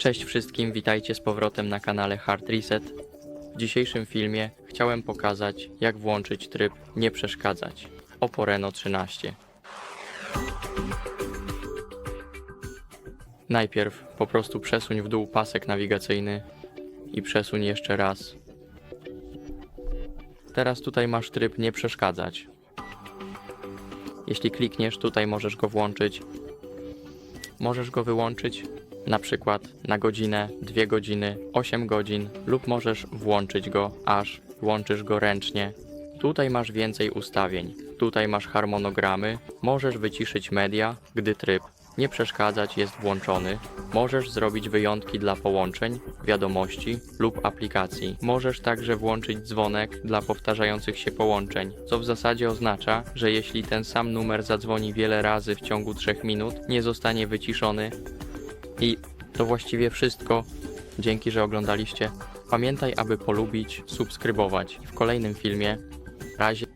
Cześć wszystkim, witajcie z powrotem na kanale Hard Reset. W dzisiejszym filmie chciałem pokazać, jak włączyć tryb nie przeszkadzać. Oppo Reno 13. Najpierw po prostu przesuń w dół pasek nawigacyjny i przesuń jeszcze raz. Teraz tutaj masz tryb nie przeszkadzać. Jeśli klikniesz, tutaj możesz go włączyć. Możesz go wyłączyć na przykład na godzinę, dwie godziny, 8 godzin lub możesz włączyć go aż włączysz go ręcznie. Tutaj masz więcej ustawień. Tutaj masz harmonogramy. Możesz wyciszyć media, gdy tryb nie przeszkadzać jest włączony. Możesz zrobić wyjątki dla połączeń, wiadomości lub aplikacji. Możesz także włączyć dzwonek dla powtarzających się połączeń, co w zasadzie oznacza, że jeśli ten sam numer zadzwoni wiele razy w ciągu 3 minut, nie zostanie wyciszony i to właściwie wszystko. Dzięki, że oglądaliście. Pamiętaj, aby polubić, subskrybować. W kolejnym filmie. Razie.